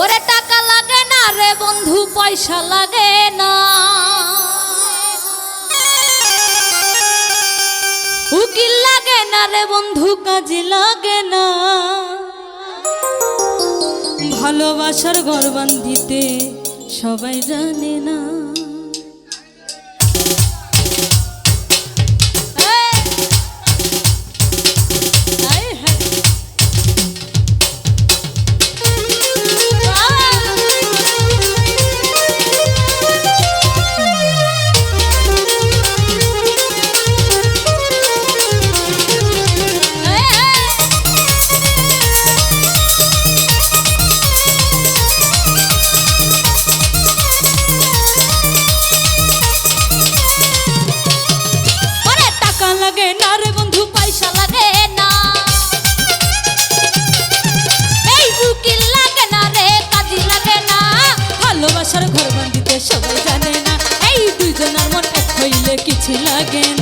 ওরে টাকা লাগে না রে বন্ধু, পয়সা লাগে না। উকিল লাগে না রে বন্ধু, কাজে লাগে না। ভালোবাসার গর্বান দিতে সবাই জানে না। হইলে কিছু লাগে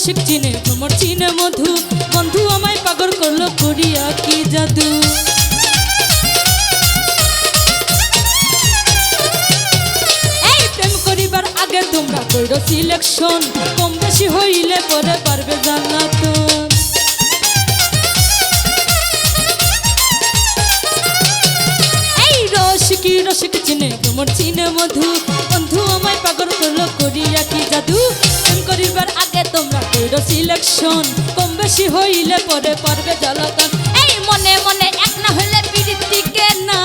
রসিক চিনে চিনে মধু। বন্ধু আমায় পাগল করল, করিয়া কি জাদু? করিবার আগে তোমরা কইরো সিলেকশন কম বেশি হইলে পরে পারবে জান্নাতুন সিলেকশন কম বেশি হইলে পরে পারবে জ্বালাতন। এই মনে মনে এক না হইলে পিরিতিকে না।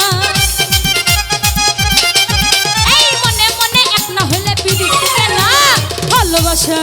এই মনে মনে ভালোবাসা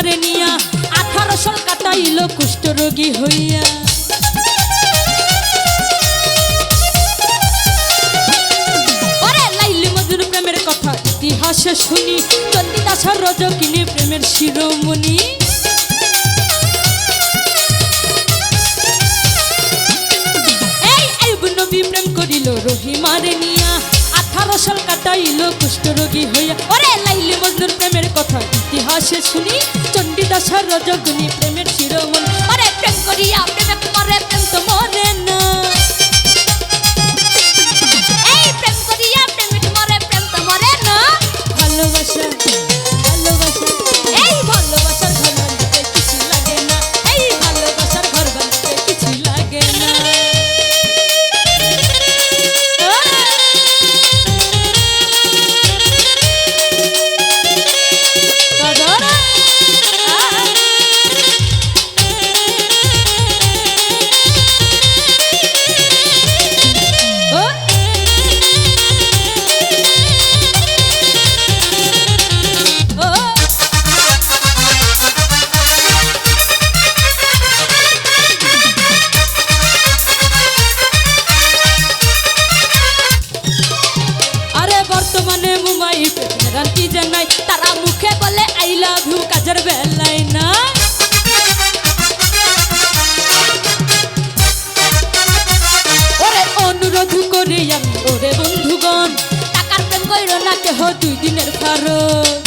রহিমারে নিয়া আঠারো সাল কাটাইল, কুষ্ঠ রোগী হইয়া। কথা, ইতিহাসে শুনি চন্দিদাসর রজকিনী প্রেমের শিরোমণি। নবী প্রেম করিল, রহিমারে নিয়া আঠারো সাল কাটাইল কুষ্ঠরোগী হইয়া। ওরে লাইলি মজনুর প্রেমের কথা, ইতিহাসে শুনি চণ্ডীদাসার বুঝে নাই, তারা মুখে বলে আই লাভ ইউ কাজের বেলায় না ওরে অনুরোধ করি আমি, ওরে বন্ধুগণ, টাকার প্রেম কইর না কেহ, দুই দিনের ফারক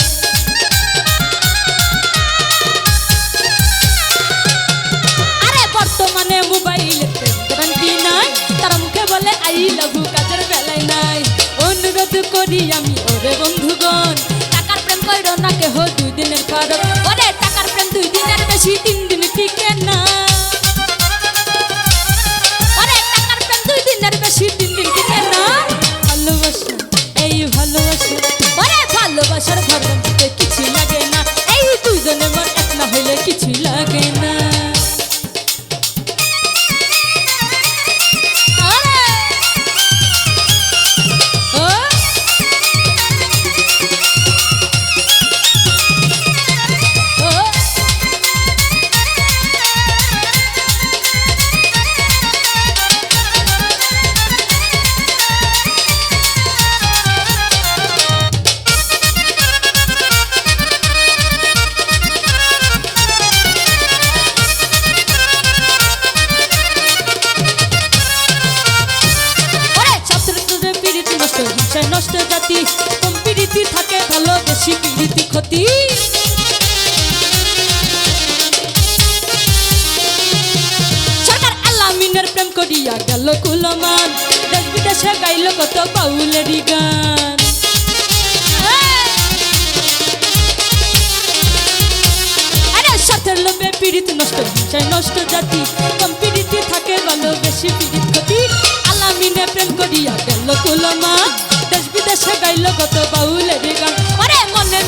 করি আমি দেহ দুই দিনের কারণ ওরে টাকার প্রেম দুই দিনের বেশি, তিন দিন টিকে না। ওরে টাকার প্রেম দুই দিনের বেশি, তিন দিন টিকে না। ভালোবাসা, এই ভালোবাসা। ওরে ভালোবাসার ধরন নীতি ক্ষতি। সরকার আলামিনের প্রেম করিয়া গেল কুলমান। দেশ বিদেশে গাইল কত বাউলেরি গান। লোভে পীড়িত নষ্ট বিষয় নষ্ট জাতি। কম পীড়িত থাকে ভালো বেশি পীড়িত ক্ষতি। আলামিনে প্রেম করিয়া গেল কুলমান। দেশে গাইল কত বাউলের গান। ওরে মনে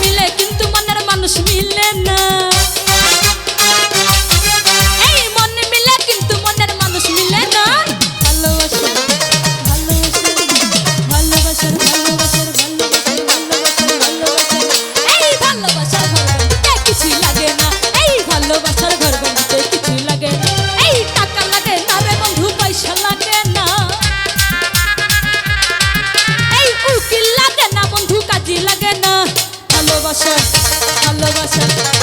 ভালোবাসার ভালোবাসার